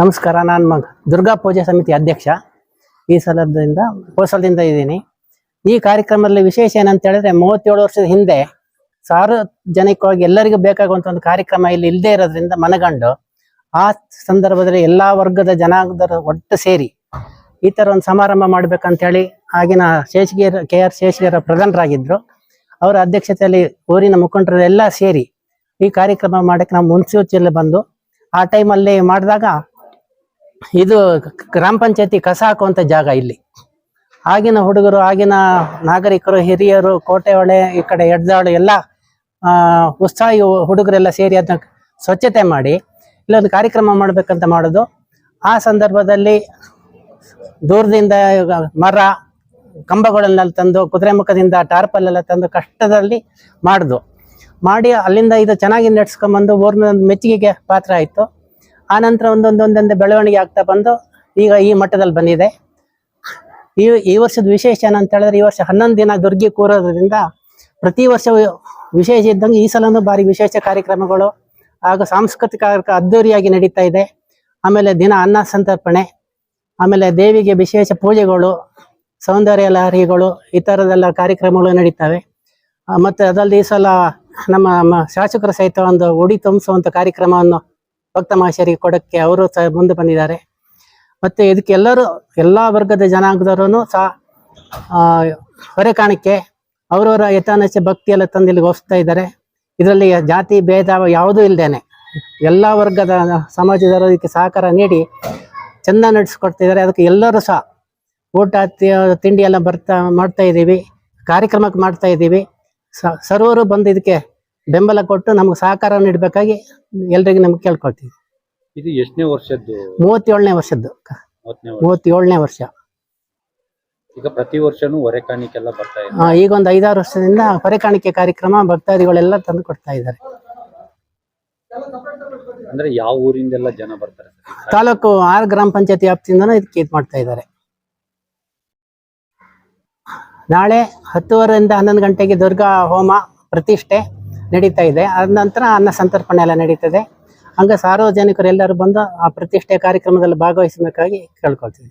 ನಮಸ್ಕಾರ, ನಾನು ಮಗ. ದುರ್ಗಾ ಪೂಜಾ ಸಮಿತಿ ಅಧ್ಯಕ್ಷ. ಈ ಸಲದಿಂದ ಕೋಸಲದಿಂದ ಇದ್ದೀನಿ. ಈ ಕಾರ್ಯಕ್ರಮದಲ್ಲಿ ವಿಶೇಷ ಏನಂತ ಹೇಳಿದ್ರೆ, ಮೂವತ್ತೇಳು ವರ್ಷದ ಹಿಂದೆ ಸಾರ್ವಜನಿಕವಾಗಿ ಎಲ್ಲರಿಗೂ ಬೇಕಾಗುವಂತ ಒಂದು ಕಾರ್ಯಕ್ರಮ ಇಲ್ಲಿ ಇಲ್ಲದೆ ಇರೋದ್ರಿಂದ ಮನಗಂಡು, ಆ ಸಂದರ್ಭದಲ್ಲಿ ಎಲ್ಲ ವರ್ಗದ ಜನಾಂಗದರು ಒಟ್ಟು ಸೇರಿ ಈ ತರ ಒಂದು ಸಮಾರಂಭ ಮಾಡ್ಬೇಕಂತ ಹೇಳಿ ಆಗಿನ ಶೇಷಗಿರ ಕೆ ಆರ್ ಶೇಷಗಿರ ಪ್ರಧಾನರಾಗಿದ್ರು. ಅವರ ಅಧ್ಯಕ್ಷತೆಯಲ್ಲಿ ಊರಿನ ಮುಖಂಡರೆಲ್ಲ ಸೇರಿ ಈ ಕಾರ್ಯಕ್ರಮ ಮಾಡಕ್ಕೆ ನಾವು ಮುನ್ಸೂಚನೆಯಲ್ಲಿ ಬಂದು, ಆ ಟೈಮಲ್ಲಿ ಮಾಡಿದಾಗ ಇದು ಗ್ರಾಮ ಪಂಚಾಯತಿ ಕಸ ಹಾಕುವಂತ ಜಾಗ ಇಲ್ಲಿ. ಆಗಿನ ಹುಡುಗರು, ಆಗಿನ ನಾಗರಿಕರು, ಹಿರಿಯರು ಕೋಟೆ ಹೊಳೆ ಈ ಕಡೆ ಎಡ್ದಾಳು ಎಲ್ಲ ಉತ್ಸಾಹಿ ಹುಡುಗರೆಲ್ಲ ಸೇರಿ ಅದನ್ನ ಸ್ವಚ್ಛತೆ ಮಾಡಿ, ಇಲ್ಲೊಂದು ಕಾರ್ಯಕ್ರಮ ಮಾಡ್ಬೇಕಂತ ಮಾಡೋದು. ಆ ಸಂದರ್ಭದಲ್ಲಿ ದೂರದಿಂದ ಮರ, ಕಂಬಗಳನ್ನೆಲ್ಲ ತಂದು, ಕುದುರೆ ಮುಖದಿಂದ ಟಾರ್ಪಲ್ ಎಲ್ಲ ತಂದು ಕಷ್ಟದಲ್ಲಿ ಮಾಡಿದ್ವು ಮಾಡಿ ಅಲ್ಲಿಂದ ಇದು ಚೆನ್ನಾಗಿ ನಡ್ಸ್ಕೊಂಬಂದು, ಊರಿನ ಮೆಚ್ಚುಗೆಗೆ ಪಾತ್ರ ಆಯಿತು. ಆ ನಂತರ ಒಂದೊಂದೊಂದೊಂದೇ ಬೆಳವಣಿಗೆ ಆಗ್ತಾ ಬಂದು ಈಗ ಈ ಮಟ್ಟದಲ್ಲಿ ಬಂದಿದೆ. ಈ ಈ ವರ್ಷದ ವಿಶೇಷ ಏನಂತ ಹೇಳಿದ್ರೆ ಈ ವರ್ಷ ಹನ್ನೊಂದು ದಿನ ದುರ್ಗಿ ಕೂರೋದ್ರಿಂದ ಪ್ರತಿ ವರ್ಷ ವಿಶೇಷ ಇದ್ದಂಗೆ ಈ ಸಲನೂ ಬಾರಿ ವಿಶೇಷ ಕಾರ್ಯಕ್ರಮಗಳು ಹಾಗೂ ಸಾಂಸ್ಕೃತಿಕ ಅದ್ದೂರಿಯಾಗಿ ನಡೀತಾ ಇದೆ. ಆಮೇಲೆ ದಿನ ಅನ್ನ ಸಂತರ್ಪಣೆ, ಆಮೇಲೆ ದೇವಿಗೆ ವಿಶೇಷ ಪೂಜೆಗಳು, ಸೌಂದರ್ಯ ಲಹರಿಗಳು ಈ ಥರದೆಲ್ಲ ಕಾರ್ಯಕ್ರಮಗಳು ನಡೀತವೆ. ಮತ್ತು ಅದಲ್ಲದೆ ಈ ಸಲ ನಮ್ಮ ಶಾಸಕರ ಸಹಿತ ಒಂದು ಉಡಿ ತುಂಬಿಸುವಂಥ ಕಾರ್ಯಕ್ರಮವನ್ನು ಭಕ್ತ ಮಹಾಶಯರಿಗೆ ಕೊಡಕ್ಕೆ ಅವರು ಸಹ ಮುಂದೆ ಬಂದಿದ್ದಾರೆ. ಮತ್ತೆ ಇದಕ್ಕೆ ಎಲ್ಲರೂ, ಎಲ್ಲಾ ವರ್ಗದ ಜನಾಂಗದವರೂ ಸಹ ಹೊರೆ ಕಾಣಿಕೆ ಅವರವರ ಯಥಾನಶ ಭಕ್ತಿ ಎಲ್ಲ ತಂದು ಇಲ್ಲಿ ಹೋಗ್ತಾ ಇದ್ದಾರೆ. ಇದರಲ್ಲಿ ಜಾತಿ ಭೇದ ಯಾವುದೂ ಇಲ್ಲದೇನೆ ಎಲ್ಲ ವರ್ಗದ ಸಮಾಜದವರು ಇದಕ್ಕೆ ಸಹಕಾರ ನೀಡಿ ಚಂದ ನಡೆಸ್ಕೊಡ್ತಿದ್ದಾರೆ ಅದಕ್ಕೆ ಎಲ್ಲರೂ ಸಹ ಊಟ ತಿಂಡಿ ಎಲ್ಲ ಬರ್ತಾ, ಮಾಡ್ತಾ ಇದ್ದೀವಿ ಕಾರ್ಯಕ್ರಮಕ್ಕೆ ಮಾಡ್ತಾ ಇದ್ದೀವಿ ಸರ್ವರು ಬಂದು ಇದಕ್ಕೆ ಬೆಂಬಲ ಕೊಟ್ಟು ನಮ್ಗೆ ಸಹಕಾರ ನೀಡಬೇಕಾಗಿ ಎಲ್ರಿಗೂ ನಮ್ಗೆ ಕೇಳ್ಕೊಳ್ತೀವಿ. ಇದು ಎಷ್ಟನೇ ವರ್ಷದ್ದು? ಮೂವತ್ತೇಳನೇ ವರ್ಷದ್ದು. ಮೂವತ್ತನೇ ವರ್ಷ. ಮೂವತ್ತೇಳನೇ ವರ್ಷ. ಈಗ ಪ್ರತಿ ವರ್ಷನೂ ಹೊರೆ ಕಾಣಿಕೆಲ್ಲ ಬರ್ತಾ ಇದೆ. ಆ, ಈಗ ಒಂದು ಐದಾರು ವರ್ಷದಿಂದ ಹೊರೆ ಕಾಣಿಕೆ ಕಾರ್ಯಕ್ರಮ ಭಕ್ತಾದಿಗಳೆಲ್ಲ ತಂದು ಕೊಡ್ತಾ ಇದ್ದಾರೆ. ಅಂದ್ರೆ ಯಾವ ಊರಿಂದೆಲ್ಲ ಜನ ಬರ್ತಾರೆ ಸರ್? ತಾಲೂಕು ಆರು ಗ್ರಾಮ ಪಂಚಾಯತಿ ವ್ಯಾಪ್ತಿಯಿಂದನೂ ಇದಕ್ಕೆ ಇದು ಮಾಡ್ತಾ ಇದ್ದಾರೆ. ನಾಳೆ ಹತ್ತುವರೆಯಿಂದ ಹನ್ನೊಂದು ಗಂಟೆಗೆ ದುರ್ಗಾ ಹೋಮ ಪ್ರತಿಷ್ಠೆ. ನಡೀತಾ ಇದೆ. ಅದ ನಂತರ ಅನ್ನ ಸಂತರ್ಪಣೆ ಎಲ್ಲ ನಡೀತದೆ. ಹಂಗ ಸಾರ್ವಜನಿಕರು ಎಲ್ಲರೂ ಬಂದು ಆ ಪ್ರತಿಷ್ಠೆ ಕಾರ್ಯಕ್ರಮದಲ್ಲಿ ಭಾಗವಹಿಸಬೇಕಾಗಿ ಕೇಳ್ಕೊಳ್ತೀವಿ.